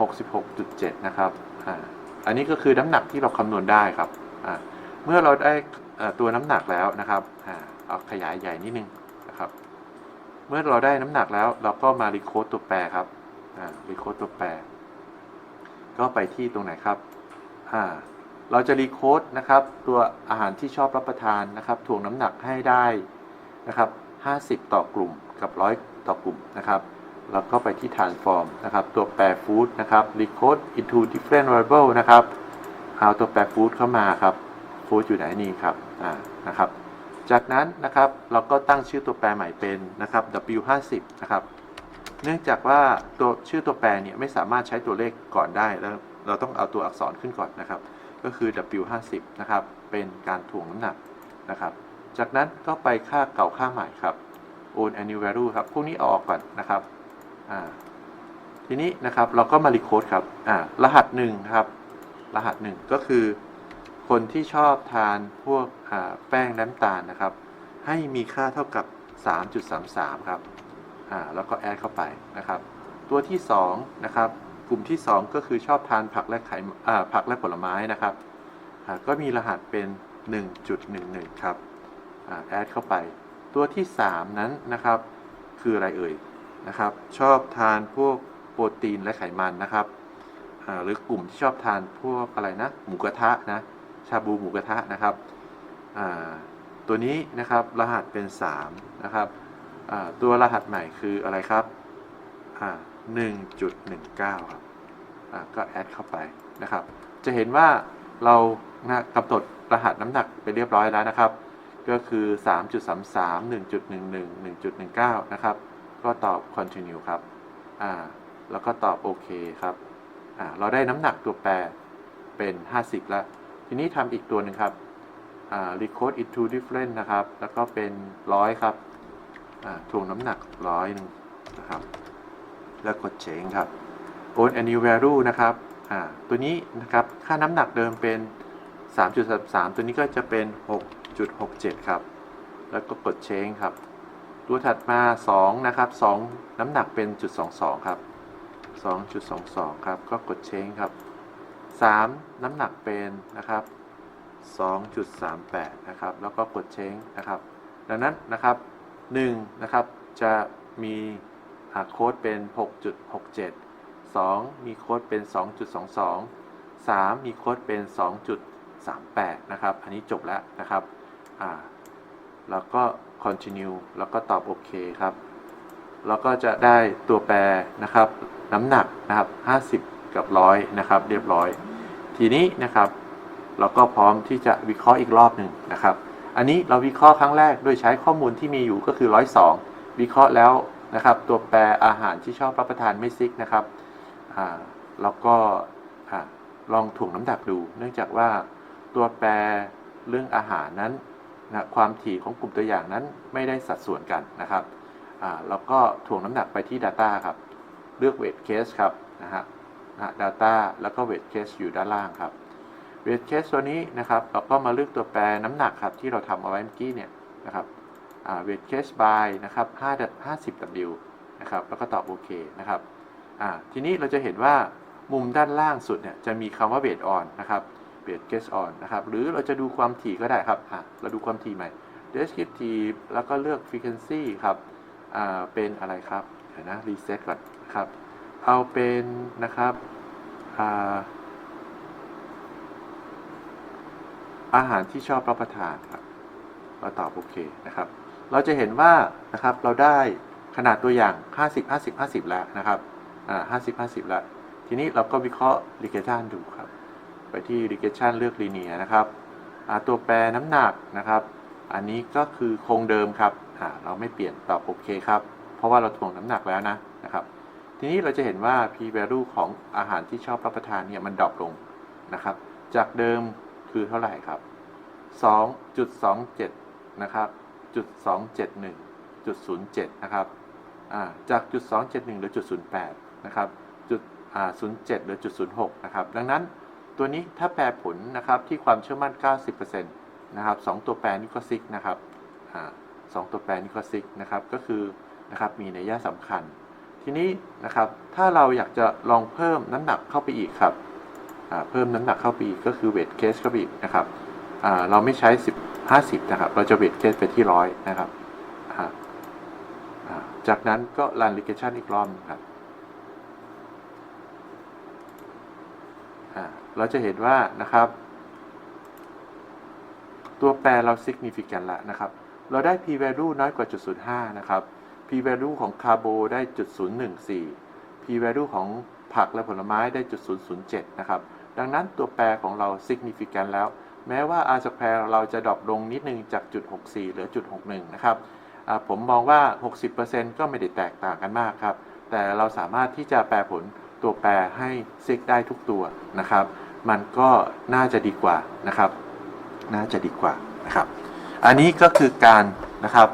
66.7 นะครับอ่าอันนี้ก็คือน้ำหนักที่เราคำนวณได้ครับอ่าเมื่อเราได้ตัวน้ำหนักแล้วนะครับอ่าเอาขยายใหญ่นิดนึงนะครับ เมื่อเราได้น้ำหนักแล้วเราก็มารีโคดตัวแปรครับอ่ารีโคดตัวแปร ก็ไปที่ตรงไหนครับอ่าเราจะรีโคดนะครับ ตัวอาหารที่ชอบรับประทานนะครับถ่วงน้ำหนักให้ได้นะครับ 50 ต่อกลุ่มกับ 100 ต่อกลุ่มนะครับ แล้วก็ไปที่ transform นะครับ ตัวแปร food นะครับ recode into different variable นะครับ เอาตัวแปร food เข้ามาครับ food อยู่ไหนนี่ครับอ่านะครับ จากนั้นนะครับเราก็ตั้งชื่อตัวแปรใหม่เป็นนะครับ w50 นะครับ เนื่องจากว่าตัวชื่อตัวแปรเนี่ยไม่สามารถใช้ตัวเลขก่อนได้แล้วเราต้องเอาตัวอักษรขึ้นก่อนนะครับ ก็คือ w50 นะครับ เป็นการถ่วงน้ำหนักนะครับ จากนั้นก็ไปค่าเก่าค่าใหม่ครับ own annual value ครับ พวกนี้ออกก่อนนะครับ อ่าทีนี้นะครับเราก็มารีโคดครับอ่ารหัสหนึ่งครับ รหัสหนึ่งก็คือ คนที่ชอบทานพวกแป้งน้ำตาลนะครับ ให้มีค่าเท่ากับ 3.33 ครับอ่าแล้วก็แอดเข้าไปนะครับ ตัวที่2นะครับกลุ่มที่ 2 ก็คือชอบทานผักและไข่ผักและผลไม้นะครับก็มีรหัสเป็น 1.11 ครับอแอดเข้าไป ตัวที่ 3 นั้นนะครับ คืออะไรเอ่ย นะครับ ชอบทานพวกโปรตีนและไขมันนะครับหรือกลุ่มที่ชอบทานพวกอะไรนะ หมูกระทะนะ ชาบูหมูกระทะนะครับ ตัวนี้นะครับรหัสเป็น 3 นะครับ ตัวรหัสใหม่คืออะไรครับอ่า1.19 ครับก็แอดเข้าไปนะครับ จะเห็นว่าเรานะกำหนดรหัสน้ำหนักไปเรียบร้อยแล้วนะครับ ก็คือ 3.33 1.11 1.19 นะครับ ก็ตอบ continue ครับ อ่า แล้วก็ตอบโอเคครับ อ่า เราได้น้ำหนักตัวแปรเป็น 50 แล้ว ทีนี้ทำอีกตัวหนึ่งครับ อ่า record into different นะครับ แล้วก็เป็น 100 ครับ อ่าถ่วงน้ำหนัก100นึงนะครับ แล้วกด change ครับ own annual value นะครับ อ่า ตัวนี้นะครับ ค่าน้ำหนักเดิมเป็น 3.33 ตัวนี้ก็จะเป็น 6.67 ครับ แล้วก็กด change ครับ ตัวถัดมา2นะครับ2น้ำหนักเป็นจุด22ครับ2.22 ครับ ก็กด change ครับ 3 น้ำหนักเป็นนะครับ 2.38 นะครับ แล้วก็กด change นะครับ ดังนั้นนะครับ1นะครับ จะมีโค้ดเป็น 6.67 2 มีโค้ดเป็น 2.22 3 มีโค้ดเป็น 2.38 นะครับ อันนี้จบแล้วนะครับ อ่า แล้วก็ continue แล้วก็ตอบโอเคครับ แล้วก็จะได้ตัวแปรนะครับ น้ำหนักนะครับ 50 กับ 100 นะครับ เรียบร้อย ทีนี้นะครับ เราก็พร้อมที่จะวิเคราะห์อีกรอบหนึ่งนะครับ อันนี้เราวิเคราะห์ครั้งแรกโดยใช้ข้อมูลที่มีอยู่ก็คือ 102 วิเคราะห์แล้วนะครับ ตัวแปรอาหารที่ชอบรับประทานไม่ซิกนะครับแล้วก็ลองถ่วงน้ำหนักดู เนื่องจากว่าตัวแปรเรื่องอาหารนั้น นะความถี่ของกลุ่มตัวอย่างนั้นไม่ได้สัดส่วนกันนะครับอ่าแล้วก็ถ่วงน้ำหนักไปที่ Data ครับ เลือก Weight Case ครับนะฮะนะ Data แล้วก็ Weight Case อยู่ด้านล่างครับ Weight Case ตัวนี้นะครับเราก็มาเลือกตัวแปรน้ำหนักครับที่เราทำเอาไว้เมื่อกี้เนี่ยนะครับ Weight Case by นะครับ5 50 W นะครับแล้วก็ตอบโอเคนะครับทีนี้เราจะเห็นว่ามุมด้านล่างสุดเนี่ยจะมีคำว่า weight on นะครับ weight case on นะครับ หรือเราจะดูความถี่ก็ได้ครับ อ่าเราดูความถี่ใหม่ descriptive แล้วก็เลือก frequency ครับ อ่า เป็นอะไรครับ เดี๋ยวนะ reset ก่อนนะครับ เอาเป็นนะครับ อ่า อาหารที่ชอบรับประทานครับก็ตอบโอเคนะครับ เราจะเห็นว่านะครับ เราได้ขนาดตัวอย่าง 50 50 50 แล้วนะครับ อ่า 50 50 แล้ว ทีนี้เราก็วิเคราะห์ regression ดูครับ ไปที่ regression เลือก linear นะครับตัวแปรน้ำหนักนะครับ อันนี้ก็คือคงเดิมครับเราไม่เปลี่ยนตอบโอเคครับ เพราะว่าเราถ่วงน้ำหนักแล้วนะนะครับ ทีนี้เราจะเห็นว่า p value ของอาหารที่ชอบรับประทานเนี่ยมันดรอปลงนะครับ จากเดิมคือเท่าไหร่ครับ 2.27 นะครับจุด271จุด07 นะครับจากจุด271เหรือจุด08 นะครับจุด07หรือจุด06 นะครับ ดังนั้น ตัวนี้ถ้าแปลผลนะครับที่ความเชื่อมั่น 90%นะครับสองตัวแปรนี้ก็ซิกนะครับสองตัวแปรนี้ก็ซิกนะครับก็คือนะครับมีนัยยะสำคัญ ทีนี้นะครับถ้าเราอยากจะลองเพิ่มน้ำหนักเข้าไปอีกครับเพิ่มน้ำหนักเข้าไปอีกก็คือเวทเคสเข้าไปอีกนะครับเราไม่ใช้ 10 50นะครับเราจะเวทเคสไปที่ร้อยนะครับจากนั้นก็รัน regression อีกรอบนะครับอ่า เราจะเห็นว่านะครับ ตัวแปรเรา significant แล้วนะครับ เราได้ p value น้อยกว่าจุด05 นะครับ p value ของคาร์โบได้จุด014 p value ของผักและผลไม้ได้จุด007 นะครับ ดังนั้นตัวแปรของเรา significant แล้ว แม้ว่า r square เราจะดรอปลงนิดนึงจากจุด64 เหลือจุด61 นะครับผมมองว่า 60%ก็ไม่ได้แตกต่างกันมากครับ แต่เราสามารถที่จะแปลผล ตัวแปรให้ sig ได้ทุกตัวนะครับ มันก็น่าจะดีกว่านะครับ น่าจะดีกว่านะครับ อันนี้ก็คือการนะครับ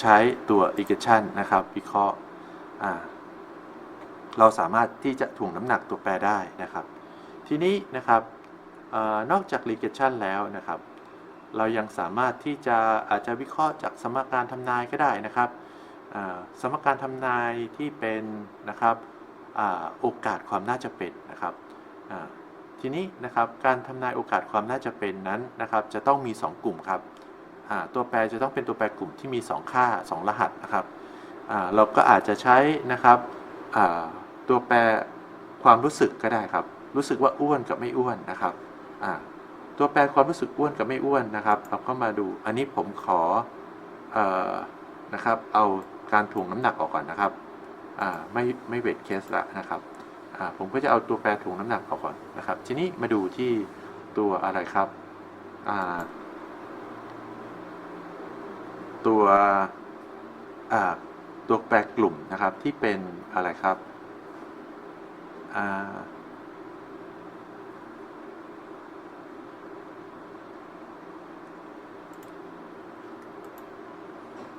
ใช้ตัว regression นะครับวิเคราะห์เราสามารถที่จะถ่วงน้ำหนักตัวแปรได้นะครับ ทีนี้นะครับอนอกจาก regression แล้วนะครับ เรายังสามารถที่จะอาจจะวิเคราะห์จากสมการทำนายก็ได้นะครับสมการทำนายที่เป็นนะครับ โอกาสความน่าจะเป็นนะครับทีนี้นะครับการทำนายโอกาสความน่าจะเป็นนั้นนะครับ จะต้องมี 2 กลุ่มครับตัวแปรจะต้องเป็นตัวแปรกลุ่มที่มี 2 ค่า 2 รหัสนะครับเราก็อาจจะใช้นะครับตัวแปรความรู้สึกก็ได้ครับ รู้สึกว่าอ้วนกับไม่อ้วนนะครับตัวแปรความรู้สึกอ้วนกับไม่อ้วนนะครับ เราก็มาดูอันนี้ผมขออนะครับ เอาการถ่วงน้ำหนักออกก่อนนะครับ ไม่ไม่เวทเคสละนะครับผมก็จะเอาตัวแปรถ่วงน้ำหนักออกก่อนนะครับ ทีนี้มาดูที่ตัวอะไรครับตัวตัวแปรกลุ่มนะครับที่เป็นอะไรครับ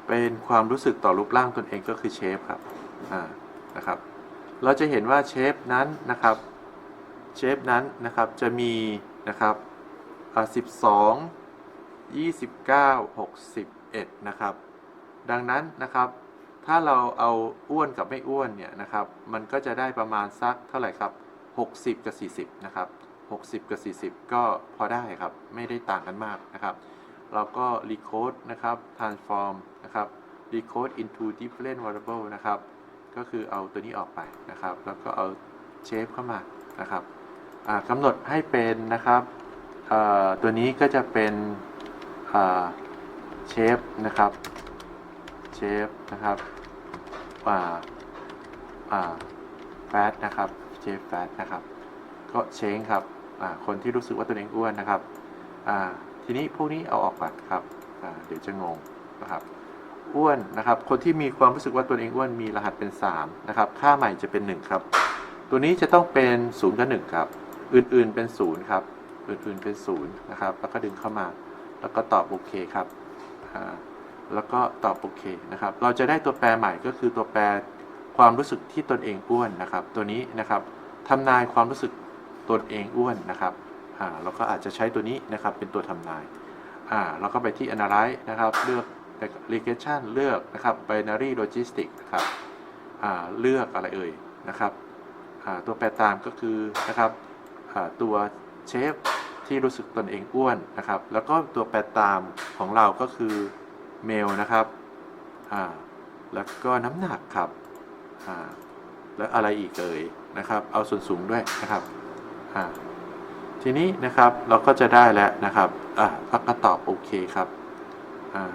เป็นความรู้สึกต่อรูปร่างตนเองก็คือเชฟครับ นะครับ เราจะเห็นว่าเชฟนั้นนะครับ เชฟนั้นนะครับจะมีนะครับอ่า12 29 61นะครับ ดังนั้นนะครับถ้าเราเอาอ้วนกับไม่อ้วนเนี่ยนะครับ มันก็จะได้ประมาณสักเท่าไหร่ครับ 60 กับ 40 นะครับ 60 กับ 40 ก็พอได้ครับ ไม่ได้ต่างกันมากนะครับ เราก็ recode นะครับ transform นะครับ recode into different variable นะครับ ก็คือเอาตัวนี้ออกไปนะครับ แล้วก็เอาเชฟเข้ามานะครับกำหนดให้เป็นนะครับตัวนี้ก็จะเป็นเชฟนะครับเชฟนะครับแฟตนะครับเชฟแฟตนะครับ ก็เชงครับคนที่รู้สึกว่าตัวเองอ้วนนะครับทีนี้พวกนี้เอาออกก่อนครับเดี๋ยวจะงงนะครับ อ้วนนะครับ คนที่มีความรู้สึกว่าตัวเองอ้วนมีรหัสเป็น3นะครับ ค่าใหม่จะเป็น 1 ครับ ตัวนี้จะต้องเป็น0กับ1ครับ อื่นๆเป็น0ครับ อื่นๆเป็น0นะครับ แล้วก็ดึงเข้ามา แล้วก็ตอบโอเคครับอ่าแล้วก็ตอบโอเคนะครับ เราจะได้ตัวแปรใหม่ก็คือตัวแปรความรู้สึกที่ตนเองอ้วนนะครับ ตัวนี้นะครับทำนายความรู้สึกตนเองอ้วนนะครับอ่าเราก็อาจจะใช้ตัวนี้นะครับเป็นตัวทำนายอ่าเราก็ไปที่ analyze นะครับ เลือก regression เลือกนะครับ binary logistic นะครับเลือกอะไรเอ่ยนะครับตัวแปรตามก็คือนะครับตัวเชฟที่รู้สึกตนเองอ้วนนะครับ แล้วก็ตัวแปรตามของเราก็คือเมลนะครับแล้วก็น้ำหนักครับแล้วอะไรอีกเอ่ยนะครับ เอาส่วนสูงด้วยนะครับทีนี้นะครับเราก็จะได้แล้วนะครับอ่าก็ตอบโอเคครับอ่า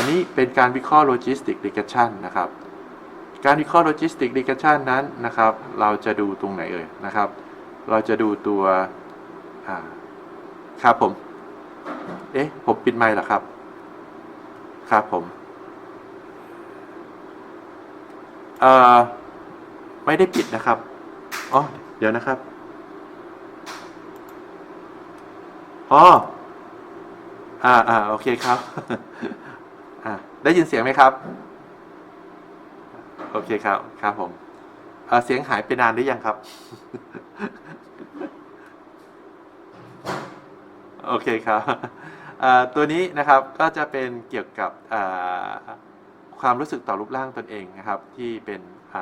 อันนี้เป็นการวิเคราะห์ logistic regression นะครับ การวิเคราะห์ logistic regression นั้นนะครับ เราจะดูตรงไหนเอ่ยนะครับ เราจะดูตัวครับผม เอ๊ะ ผมปิดไมค์เหรอครับ ครับผม เอ่อ ไม่ได้ปิดนะครับ อ๋อ เดี๋ยวนะครับ อ๋อ อ่าอ่าโอเคครับ ได้ยินเสียงไหมครับ โอเคครับ ครับผมเเสียงหายไปนานหรือยังครับ โอเคครับตัวนี้นะครับก็จะเป็นเกี่ยวกับความรู้สึกต่อรูปร่างตนเองนะครับ ที่เป็นอ,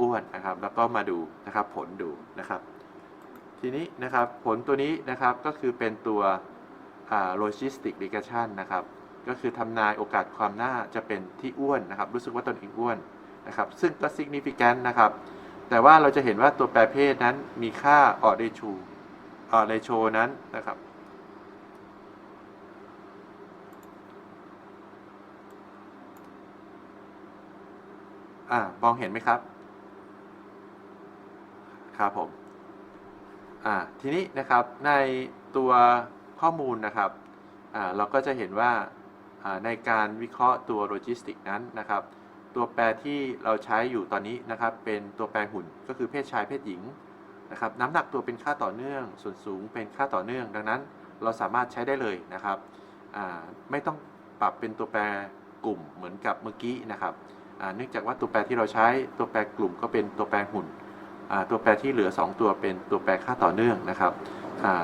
อ้วนนะครับ แล้วก็มาดูนะครับผลดูนะครับ ทีนี้นะครับผลตัวนี้นะครับก็คือเป็นตัวโลจิสติก r ิ g ชันนะครับ ก็คือทำนายโอกาสความน่าจะเป็นที่อ้วนนะครับ รู้สึกว่าตนเองอ้วนนะครับ ซึ่งก็ significant นะครับ แต่ว่าเราจะเห็นว่าตัวแปรเพศนั้นมีค่าออดเรชูออดเรโชนั้นนะครับอ่ามองเห็นไหมครับ ครับผม อ่า ทีนี้นะครับในตัวข้อมูลนะครับ อ่า เราก็จะเห็นว่า ในการวิเคราะห์ตัวโลจิสติกนั้นนะครับ ตัวแปรที่เราใช้อยู่ตอนนี้นะครับ เป็นตัวแปรหุ่นก็คือเพศชายเพศหญิงนะครับ น้ำหนักตัวเป็นค่าต่อเนื่อง ส่วนสูงเป็นค่าต่อเนื่อง ดังนั้นเราสามารถใช้ได้เลยนะครับไม่ต้องปรับเป็นตัวแปรกลุ่มเหมือนกับเมื่อกี้นะครับเนื่องจากว่าตัวแปรที่เราใช้ตัวแปรกลุ่มก็เป็นตัวแปรหุ่นตัวแปรที่เหลือ 2 ตัวเป็นตัวแปรค่าต่อเนื่องนะครับ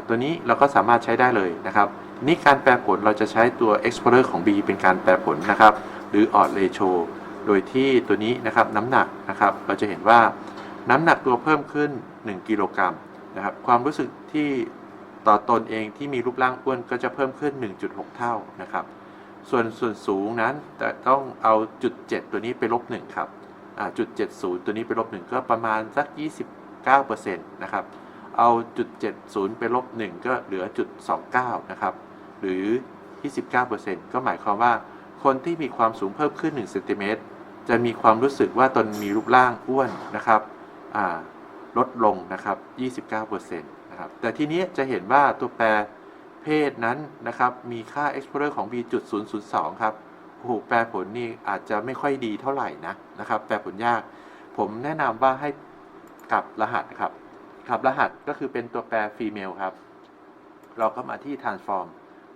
ตัวนี้เราก็สามารถใช้ได้เลยนะครับ นี่การแปรผลเราจะใช้ตัว explorer ของ B เป็นการแปรผลนะครับ หรือ odd ratio โดยที่ตัวนี้นะครับน้ำหนักนะครับ เราจะเห็นว่าน้ำหนักตัวเพิ่มขึ้น 1 กิโลกรัมนะครับ ความรู้สึกที่ต่อตนเองที่มีรูปร่างอ้วนก็จะเพิ่มขึ้น 1.6 เท่านะครับ ส่วนส่วนสูงนั้นจะต้องเอาจุด 7 ตัวนี้ไปลบ1ครับอ่าจุด 70 ตัวนี้ไปลบ1ก็ประมาณสัก 29%นะครับ เอาจุด 70 ไปลบ1ก็เหลือจุด 29 นะครับ หรือ 29%ก็หมายความว่า คนที่มีความสูงเพิ่มขึ้น1เซนติเมตรจะมีความรู้สึกว่าตนมีรูปร่างอ้วนนะครับลดลงนะครับ 29%นะครับ แต่ทีนี้จะเห็นว่าตัวแปรเพศนั้นนะครับ มีค่า explorer ของ B.002 ครับโอ้โหแปลผลนี่อาจจะไม่ค่อยดีเท่าไหร่นะนะครับ แปลผลยาก ผมแนะนำว่าให้กลับรหัสนะครับกลับรหัสก็คือเป็นตัวแปร female ครับ เราก็มาที่ transform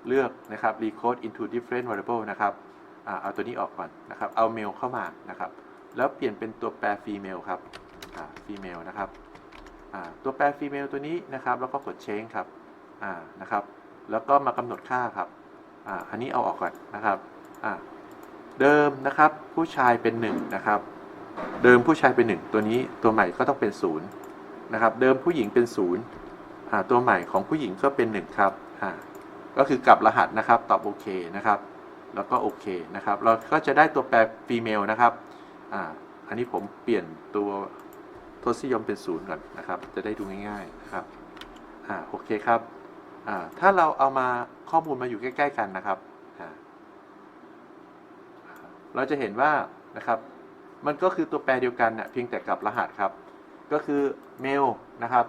เลือกนะครับ recode into different variable นะครับอเอาตัวนี้ออกก่อนนะครับ เอา male เข้ามานะครับ แล้วเปลี่ยนเป็นตัวแปร female ครับ female นะครับตัวแปร female ตัวนี้นะครับ แล้วก็กด change ครับนะครับ แล้วก็มากำหนดค่าครับอันนี้เอาออกก่อนนะครับเดิมนะครับผู้ชายเป็น1นะครับ เดิมผู้ชายเป็น 1 ตัวนี้ตัวใหม่ก็ต้องเป็น0นะครับ เดิมผู้หญิงเป็น0ตัวใหม่ของผู้หญิงก็เป็น1ครับ ก็คือกลับรหัสนะครับ ตอบโอเคนะครับ แล้วก็โอเคนะครับ เราก็จะได้ตัวแปร female นะครับอ่าอันนี้ผมเปลี่ยนตัวทศนิยมเป็น0ก่อนนะครับ จะได้ดูง่ายๆนะครับอ่าโอเคครับอ่าถ้าเราเอามาข้อมูลมาอยู่ใกล้ ๆ กันนะครับอ่าเราจะเห็นว่านะครับ มันก็คือตัวแปรเดียวกันนะเพียงแต่กับรหัสครับ ก็คือ male นะครับ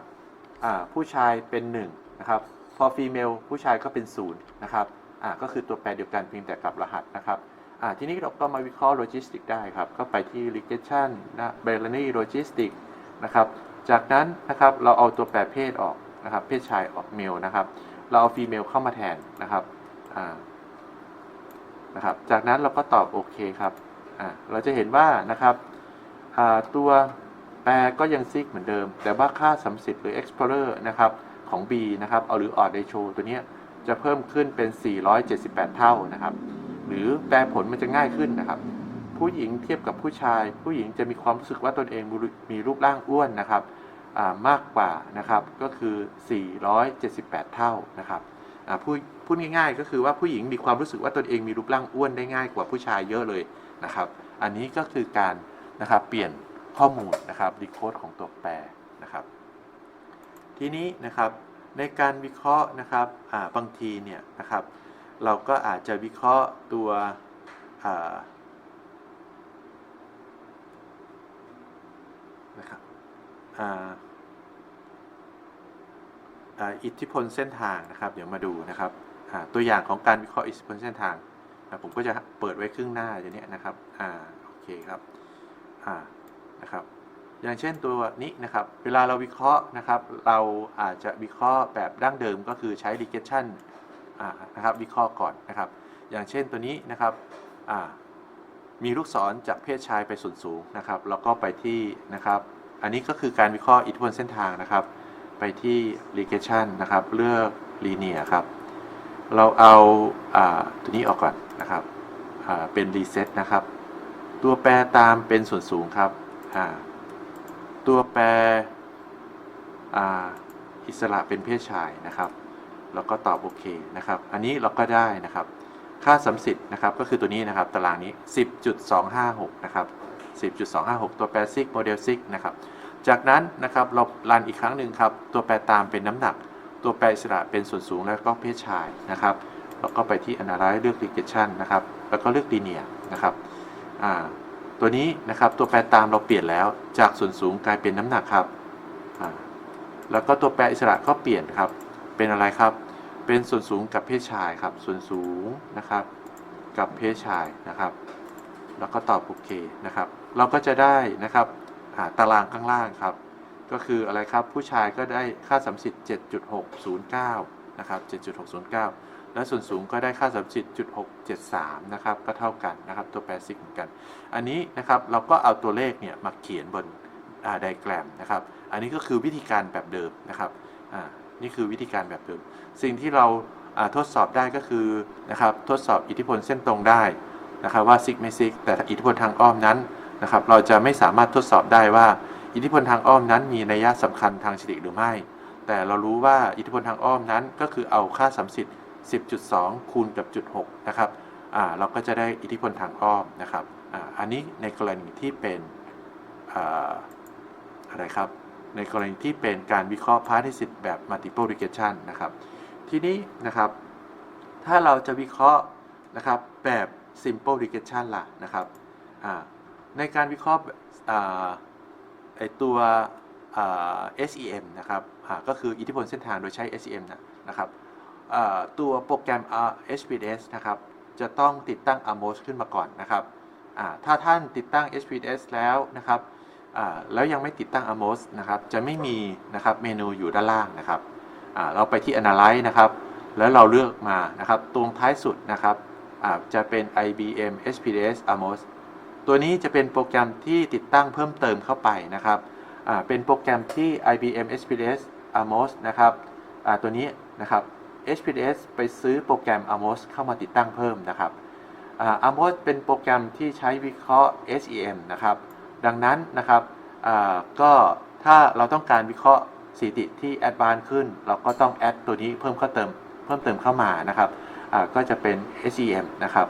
อ่าผู้ชายเป็น1นะครับ พอ female ผู้ชายก็เป็น0นะครับอ่าก็คือตัวแปรเดียวกันเพียงแต่กลับรหัสนะครับอ่าทีนี้เราก็มาวิเคราะห์โลจิสติกได้ครับ ก็ไปที่ regression นะ binary logistic นะครับจากนั้นนะครับเราเอาตัวแปรเพศออกนะครับ เพศชายออก male นะครับ เราเอา female เข้ามาแทนนะครับอ่านะครับจากนั้นเราก็ตอบโอเคครับอ่าเราจะเห็นว่านะครับอ่าตัวแปรก็ยังซิกเหมือนเดิม แต่ว่าค่าสัมสิทธิ์หรือ explorer นะครับ ของ B นะครับเอาหรือ odd ratio ตัวนี้จะเพิ่มขึ้นเป็น 478 เท่านะครับ หรือแปลผลมันจะง่ายขึ้นนะครับ ผู้หญิงเทียบกับผู้ชาย ผู้หญิงจะมีความรู้สึกว่าตนเองมีรูปร่างอ้วนนะครับมากกว่านะครับก็คือ 478 เท่านะครับพพูดง่ายๆ ก็คือว่าผู้หญิงมีความรู้สึกว่าตนเองมีรูปร่างอ้วนได้ง่ายกว่าผู้ชายเยอะเลยนะครับ อันนี้ก็คือการนะครับเปลี่ยนข้อมูลนะครับดีโคดของตัวแปรนะครับ ทีนี้นะครับในการวิเคราะห์นะครับาบางทีเนี่ยนะครับ เราก็อาจจะวิเคราะห์ตัวนะครับอิทธิพลเส้นทางนะครับ เดี๋ยวมาดูนะครับตัวอย่างของการวิเคราะห์อิทธิพลเส้นทางผมก็จะเปิดไว้ครึ่งหน้าอย่างนี้นะครับอ่าโอเคครับอ่านะครับ อย่างเช่นตัวนี้นะครับ เวลาเราวิเคราะห์นะครับ เราอาจจะวิเคราะห์แบบดั้งเดิมก็คือใช้ regression นะครับ วิเคราะห์ก่อนนะครับ อย่างเช่นตัวนี้นะครับมีลูกศรจากเพศชายไปส่วนสูงนะครับ แล้วก็ไปที่นะครับ อันนี้ก็คือการวิเคราะห์อิทธิพลเส้นทางนะครับ ไปที่ regression นะครับ เลือก linear ครับ เราเอาอาตัวนี้ออกก่อนนะครับเป็น reset นะครับ ตัวแปรตามเป็นส่วนสูงครับอ่า ตัวแปรอิสระเป็นเพศชายนะครับ แล้วก็ตอบโอเคนะครับ อันนี้เราก็ได้นะครับ ค่าสัมสิทธิ์นะครับก็คือตัวนี้นะครับตารางนี้ 10.256 นะครับ 10.256 ตัวแปรซิกโมเดลซิกนะครับ จากนั้นนะครับเรารันอีกครั้งหนึ่งครับ ตัวแปรตามเป็นน้ำหนัก ตัวแปรอิสระเป็นส่วนสูงแล้วก็เพศชายนะครับแล้วก็ไปที่ Analyze เลือก Regression นะครับ แล้วก็เลือก Linear นะครับ อ่า ตัวนี้นะครับตัวแปรตามเราเปลี่ยนแล้วจากส่วนสูงกลายเป็นน้ำหนักครับ แล้วก็ตัวแปรอิสระก็เปลี่ยนครับ เป็นอะไรครับ เป็นส่วนสูงกับเพศชายครับ ส่วนสูงนะครับ กับเพศชายนะครับ แล้วก็ตอบโอเคนะครับ เราก็จะได้นะครับาตารางข้างล่างครับ ก็คืออะไรครับผู้ชายก็ได้ค่าสัมสิทธิ์7.609นะครับ7.609 และส่วนสูงก็ได้ค่าสัมสิทธิ์ .673 นะครับ ก็เท่ากันนะครับตัวแปรซิกเหมือนกัน อันนี้นะครับเราก็เอาตัวเลขเนี่ยมาเขียนบนไดแกรมนะครับ อันนี้ก็คือวิธีการแบบเดิมนะครับนี่คือวิธีการแบบเดิม สิ่งที่เราทดสอบได้ก็คือนะครับทดสอบอิทธิพลเส้นตรงได้นะครับว่าซิกไม่ซิกแต่อิทธิพลทางอ้อมนั้นนะครับ เราจะไม่สามารถทดสอบได้ว่า อิทธิพลทางอ้อมนั้นมีนัยยะสำคัญทางสิริหรือไม่ แต่เรารู้ว่าอิทธิพลทางอ้อมนั้นก็คือเอาค่าสัมสิทธิ์ 10.2 คูณกับจุด6นะครับเราก็จะได้อิทธิพลทางอ้อมนะครับออันนี้ในกรณีที่เป็นอ่าอะไรครับ ในกรณีที่เป็นการวิเคราะห์ partition แบบ multiple regression นะครับ ทีนี้นะครับ ถ้าเราจะวิเคราะห์นะครับแบบ simple regression ล่ะนะครับในการวิเคราะห์ไอตัว SEM นะครับก็คืออิทธิพลเส้นทางโดยใช้ SEM นะครับ ตัวโปรแกรม HPDS นะครับจะต้องติดตั้ง AMOS ขึ้นมาก่อนนะครับถ้าท่านติดตั้ง HPDS แล้วนะครับแล้วยังไม่ติดตั้ง AMOS นะครับจะไม่มีนะครับเมนูอยู่ด้านล่างนะครับเราไปที่ Analyze นะครับแล้วเราเลือกมานะครับตรงท้ายสุดนะครับจะเป็น IBM SPDS AMOS ตัวนี้จะเป็นโปรแกรมที่ติดตั้งเพิ่มเติมเข้าไปนะครับเป็นโปรแกรมที่ IBM SPDS AMOS นะครับตัวนี้นะครับ SPDS ไปซื้อโปรแกรม AMOS เข้ามาติดตั้งเพิ่มนะครับ AMOS เป็นโปรแกรมที่ใช้วิเคราะห์ SEM นะครับ ดังนั้นนะครับก็ถ้าเราต้องการวิเคราะห์สถิติที่ advance ขึ้น เราก็ต้องแอดตัวนี้เพิ่มเข้าเติมเพิ่มเติมเข้ามานะครับก็จะเป็น SEM นะครับ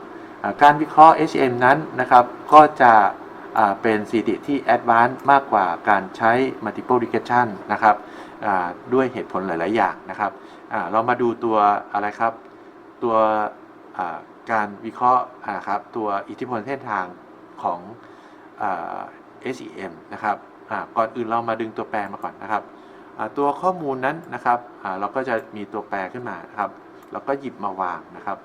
การวิเคราะห์ SEM นั้นนะครับก็จะเป็นสถิติที่ Advanced มากกว่าการใช้ Multiple Regression นะครับด้วยเหตุผลหลาย ๆ อย่างนะครับ เรามาดูตัวอะไรครับ ตัวการวิเคราะห์อ่าครับตัวอิทธิพลเส้นทางของอ SEM นะครับก่อนอื่นเรามาดึงตัวแปรมาก่อนนะครับตัวข้อมูลนั้นนะครับเราก็จะมีตัวแปรขึ้นมานะครับเราก็หยิบมาวางนะครับ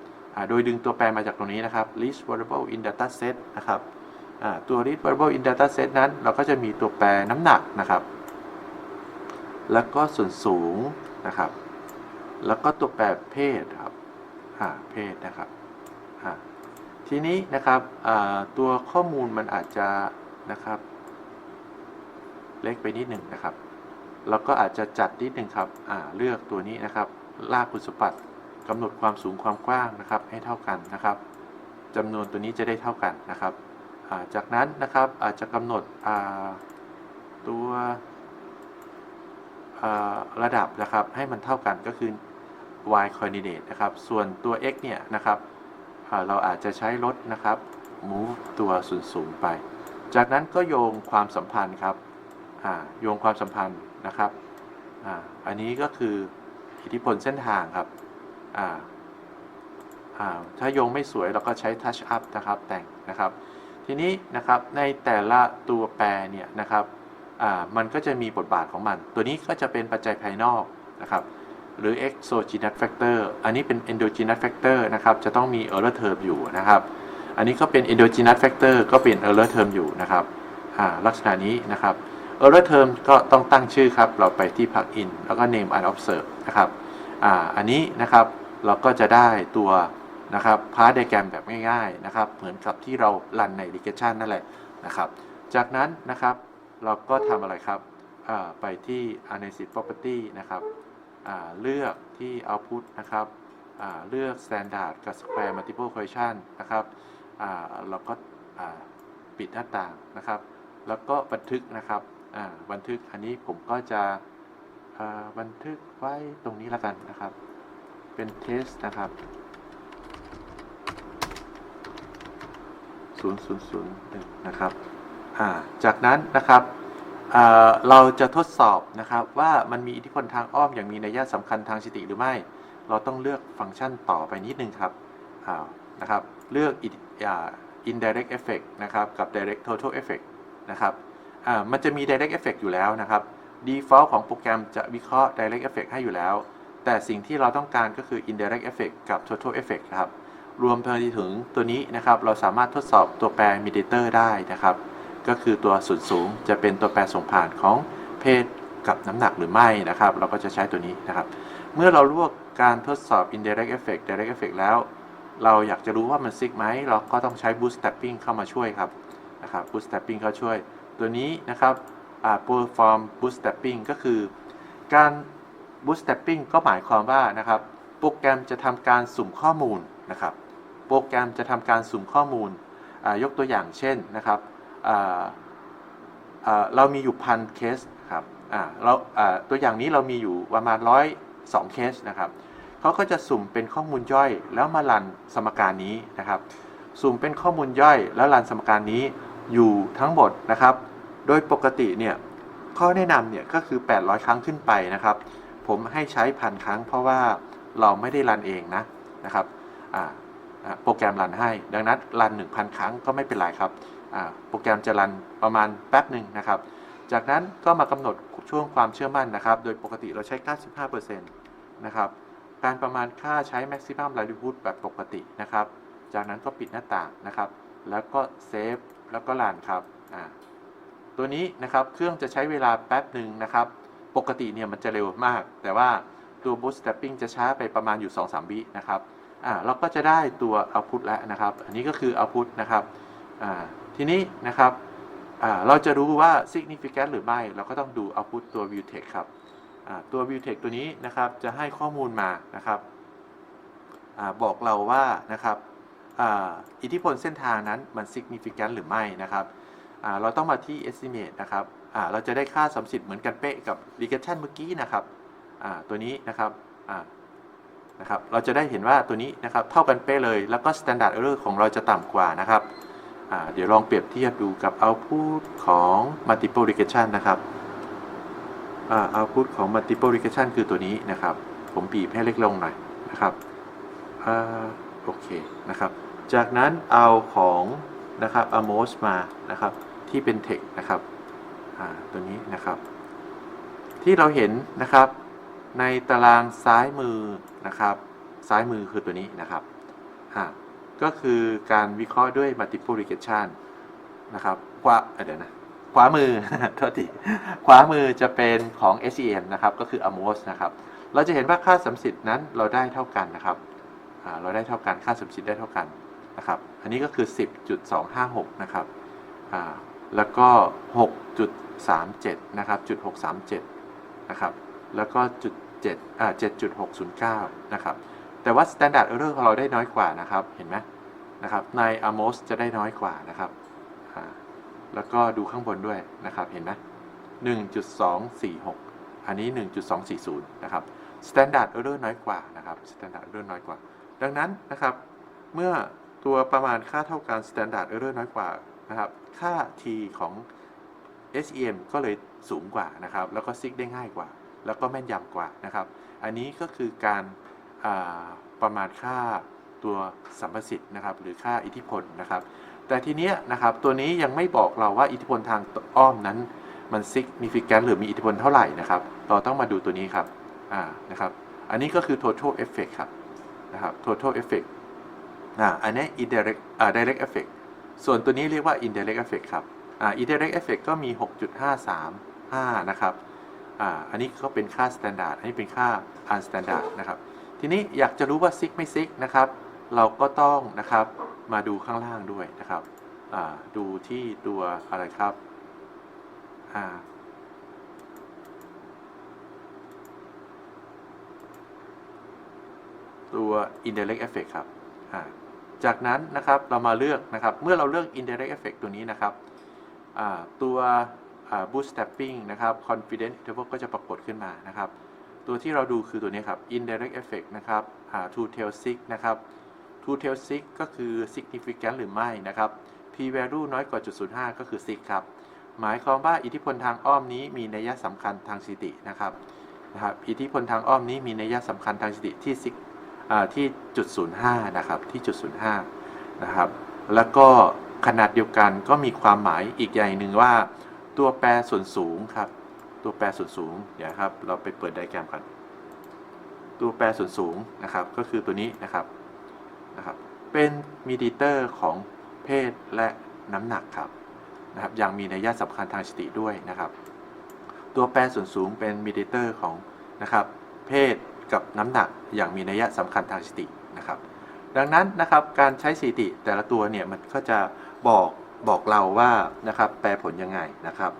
โดยดึงตัวแปรมาจากตรงนี้นะครับ list variable in data set นะครับตัว list variable in data set นั้น เราก็จะมีตัวแปรน้ำหนักนะครับ แล้วก็ส่วนสูงนะครับ แล้วก็ตัวแปรเพศครับอ่าเพศนะครับทีนี้นะครับตัวข้อมูลมันอาจจะนะครับ เล็กไปนิดหนึ่งนะครับเราก็อาจจะจัดนิดหนึ่งครับเลือกตัวนี้นะครับ ลากคุณสมบัติกำหนดความสูงความกว้างนะครับ ให้เท่ากันนะครับจำนวนตัวนี้จะได้เท่ากันนะครับาจากนั้นนะครับอาจจะกำหนดตัวระดับนะครับให้มันเท่ากันก็คือ y coordinate นะครับ ส่วนตัว x เนี่ยนะครับเราอาจจะใช้ลดนะครับ move ตัวส่วนสูงไป จากนั้นก็โยงความสัมพันธ์ครับโยงความสัมพันธ์นะครับออันนี้ก็คืออิทธิพลเส้นทางครับถ้าโยงไม่สวยเราก็ใช้ touch up นะครับแต่งนะครับ ทีนี้นะครับในแต่ละตัวแปรเนี่ยนะครับมันก็จะมีบทบาทของมัน ตัวนี้ก็จะเป็นปัจจัยภายนอกนะครับ หรือ exogenous factor อันนี้เป็น endogenous factor นะครับ จะต้องมี error term อยู่นะครับ อันนี้ก็เป็น endogenous factor ก็เป็น error term อยู่นะครับลักษณะนี้นะครับ error term ก็ต้องตั้งชื่อครับ เราไปที่ plugin แล้วก็ name unobserved นะครับออันนี้นะครับเราก็จะได้ตัวนะครับ path diagram แบบง่ายๆนะครับ เหมือนกับที่เรารันใน regression นั่นแหละนะครับ จากนั้นนะครับเราก็ทำอะไรครับไปที่ analysis property นะครับ เลือกที่ output นะครับเลือก standard กับ square multiple correlation นะครับเราก็ปิดหน้าต่างนะครับ แล้วก็บันทึกนะครับบันทึกอันนี้ผมก็จะบันทึกไว้ตรงนี้แล้วกันนะครับ เป็นเทสนะครับ0001นะครับจากนั้นนะครับ เราจะทดสอบนะครับว่ามันมีอิทธิพลทางอ้อมอย่างมีนัยยะสำคัญทางสติหรือไม่ เราต้องเลือกฟังก์ชันต่อไปนิดนึงครับอ่านะครับเลือก indirect effect นะครับกับ direct total effect นะครับมันจะมี direct effect อยู่แล้วนะครับ default ของโปรแกรมจะวิเคราะห์ direct effect ให้อยู่แล้ว แต่สิ่งที่เราต้องการก็คือ indirect effect กับ total effect ครับรวมไปถึงตัวนี้นะครับเราสามารถทดสอบตัวแปร mediator ได้นะครับ ก็คือตัวส่วนสูงจะเป็นตัวแปรส่งผ่านของเพศกับน้ำหนักหรือไม่นะครับ เราก็จะใช้ตัวนี้นะครับ เมื่อเราลวกการทดสอบ indirect effect direct effect แล้ว เราอยากจะรู้ว่ามันซิกไหม เราก็ต้องใช้ bootstrapping เข้ามาช่วยครับนะครับ bootstrapping เข้าช่วย ตัวนี้นะครับ perform bootstrapping ก็คือ การ bootstrapping ก็หมายความว่านะครับ โปรแกรมจะทำการสุ่มข้อมูลนะครับ โปรแกรมจะทำการสุ่มข้อมูลยกตัวอย่างเช่นนะครับ เรามีอยู่พันเคสครับเราตัวอย่างนี้เรามีอยู่ประมาณร้อยสองเคสนะครับเขาก็จะสุ่มเป็นข้อมูลย่อย แล้วมารันสมการนี้นะครับ สุ่มเป็นข้อมูลย่อย แล้วรันสมการนี้อยู่ทั้งหมดนะครับ โดยปกติเนี่ยข้อแนะนำเนี่ยก็คือ 800 ครั้งขึ้นไปนะครับ ผมให้ใช้พันครั้งเพราะว่าเราไม่ได้รันเองนะนะครับโปรแกรมรันให้ ดังนั้นรัน 1,000 ครั้งก็ไม่เป็นไรครับ โปรแกรมจะรันประมาณแป๊บหนึ่งนะครับ จากนั้นก็มากำหนดช่วงความเชื่อมั่นนะครับ โดยปกติเราใช้ 95%นะครับ การประมาณค่าใช้ maximum likelihood แบบปกตินะครับ จากนั้นก็ปิดหน้าต่างนะครับ แล้วก็เซฟแล้วก็รันครับตัวนี้นะครับเครื่องจะใช้เวลาแป๊บหนึ่งนะครับ ปกติเนี่ยมันจะเร็วมาก แต่ว่าตัว bootstrapping จะช้าไปประมาณอยู่ 2-3 วินะครับอ่าเราก็จะได้ตัว output แล้วนะครับ อันนี้ก็คือ output นะครับอ่า ทีนี้นะครับเราจะรู้ว่า significant หรือไม่ เราก็ต้องดู output ตัว view text ครับตัว view text ตัวนี้นะครับจะให้ข้อมูลมานะครับอบอกเราว่านะครับอ,อิทธิพลเส้นทางนั้นมัน significant หรือไม่นะครับเราต้องมาที่ estimate นะครับเราจะได้ค่าสัมสิทธิ์เหมือนกันเป๊ะกับ regression เมื่อกี้นะครับตัวนี้นะครับนะครับ เราจะได้เห็นว่าตัวนี้นะครับเท่ากันเป๊ะเลย แล้วก็ standard error ของเราจะต่ำกว่านะครับ เดี๋ยวลองเปรียบเทียบดูกับ output ของ multiple regression นะครับอ่า output ของ multiple regression คือตัวนี้นะครับ ผมบีบให้เล็กลงหน่อยนะครับอโอเคนะครับ จากนั้นเอาของนะครับ amos มานะครับ ที่เป็น text นะครับตัวนี้นะครับ ที่เราเห็นนะครับ ในตารางซ้ายมือนะครับ ซ้ายมือคือตัวนี้นะครับอ่า ก็คือการวิเคราะห์ด้วย multiple regression นะครับขวาเอ่อเดี๋ยวนะขวามือโทษทีขวามือจะเป็นของ SEM นะครับ ก็คือ AMOS นะครับ เราจะเห็นว่าค่าสัมสิทธิ์นั้นเราได้เท่ากันนะครับเราได้เท่ากันค่าสัมสิทธิ์ได้เท่ากันนะครับ อันนี้ก็คือ 10.256 นะครับแล้วก็ 6.37 นะครับจุด637 นะครับ แล้วก็จุด7อ่า7.609 นะครับ แต่ว่า standard error ของเราได้น้อยกว่านะครับ เห็นไหมนะครับใน AMOS จะได้น้อยกว่านะครับ แล้วก็ดูข้างบนด้วยนะครับ เห็นไหม1.246 อันนี้ 1.240 นะครับ standard error น้อยกว่านะครับ standard error น้อยกว่า ดังนั้นนะครับ เมื่อตัวประมาณค่าเท่ากัน standard error น้อยกว่านะครับ ค่า t ของ SEM ก็เลยสูงกว่านะครับ แล้วก็ซิกได้ง่ายกว่า แล้วก็แม่นยำกว่านะครับ อันนี้ก็คือการ ประมาณค่าตัวสัมประสิทธิ์นะครับหรือค่าอิทธิพลนะครับ แต่ทีเนี้ยนะครับตัวนี้ยังไม่บอกเราว่าอิทธิพลทางอ้อมนั้นมัน significant หรือมีอิทธิพลเท่าไหร่นะครับ เราต้องมาดูตัวนี้ครับอ่านะครับอันนี้ก็คือ total effect ครับนะครับ total effect อ่าอันนี้ indirect อ่า direct effect ส่วนตัวนี้เรียกว่า indirect effect ครับอ่า indirect effect ก็มี 6.535 นะครับอ่าอันนี้ก็เป็นค่า standard อันนี้เป็นค่า unstandard นะครับ ทีนี้อยากจะรู้ว่า sig ไม่ sig นะครับ เราก็ต้องนะครับมาดูข้างล่างด้วยนะครับดูที่ตัวอะไรครับตัว indirect effect ครับ จากนั้นนะครับเรามาเลือกนะครับ เมื่อเราเลือก indirect effect ตัวนี้นะครับ ตัว bootstrapping นะครับ confidence interval ก็จะปรากฏขึ้นมานะครับ ตัวที่เราดูคือตัวนี้ครับ indirect effect นะครับอ่า two tail sig นะครับ two tail sig ก็คือ significant หรือไม่นะครับ p value น้อยกว่าจุด05ก็คือ sig ครับ หมายความว่าอิทธิพลทางอ้อมนี้มีนัยสำคัญทางสถิตินะครับนะครับ อิทธิพลทางอ้อมนี้มีนัยสำคัญทางสถิติที่ sig อ่าที่จุด05 นะครับ ที่จุด05 นะครับ แล้วก็ขนาดเดียวกันก็มีความหมายอีกอย่างหนึ่งว่า ตัวแปรส่วนสูงครับ ตัวแปรส่วนสูงเดี๋ยวครับ เราไปเปิดไดอะแกรมกันตัวแปรส่วนสูงนะครับ ก็คือตัวนี้นะครับนะครับ เป็นมีดิเตอร์ของเพศและน้ำหนักครับนะครับยังมีนัยยะสำคัญทางสติด้วยนะครับ ตัวแปรส่วนสูงเป็นมีดิเตอร์ของนะครับ เพศกับน้ำหนักอย่างมีนัยยะสำคัญทางสตินะครับ ดังนั้นนะครับการใช้สติแต่ละตัวเนี่ยมันก็จะบอกบอกเราว่านะครับแปลผลยังไงนะครับ